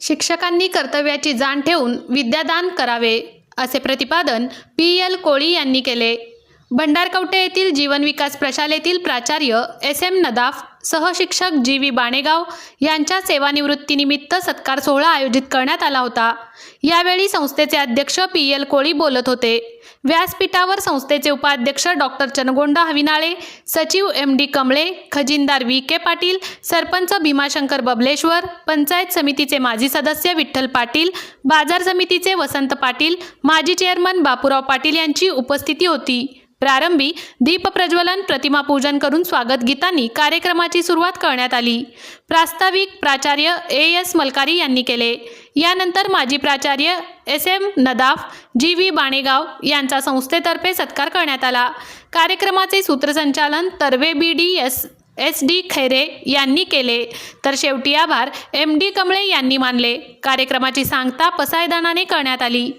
शिक्षकांनी कर्तव्याची जाण ठेवून विद्यादान करावे असे प्रतिपादन पी एल कोळी यांनी केले. भंडारकवटे येथील जीवन विकास प्रशालेतील प्राचार्य एस एम नदाफ सहशिक्षक जी व्ही बाणेगाव यांच्या सेवानिवृत्तीनिमित्त सत्कार सोहळा आयोजित करण्यात आला होता. यावेळी संस्थेचे अध्यक्ष पी एल कोळी बोलत होते. व्यासपीठावर संस्थेचे उपाध्यक्ष डॉक्टर चनगोंडा हविनाळे सचिव एम डी कमळे खजिनदार व्ही के पाटील सरपंच भीमाशंकर बबलेश्वर पंचायत समितीचे माजी सदस्य विठ्ठल पाटील बाजार समितीचे वसंत पाटील माजी चेअरमन बापूराव पाटील यांची उपस्थिती होती. प्रारंभी दीप प्रज्वलन प्रतिमा पूजन करून स्वागत गीतांनी कार्यक्रमाची सुरुवात करण्यात आली. प्रास्ताविक प्राचार्य ए एस मलकारी यांनी केले. यानंतर माजी प्राचार्य S M Nadaf G V Banegaon यांचा संस्थेतर्फे सत्कार करण्यात आला. कार्यक्रमाचे सूत्रसंचालन Tarve B D S S D Khaire यांनी केले. तर शेवटी आभार एम डी कमळे यांनी मानले. कार्यक्रमाची सांगता पसायदानाने करण्यात आली.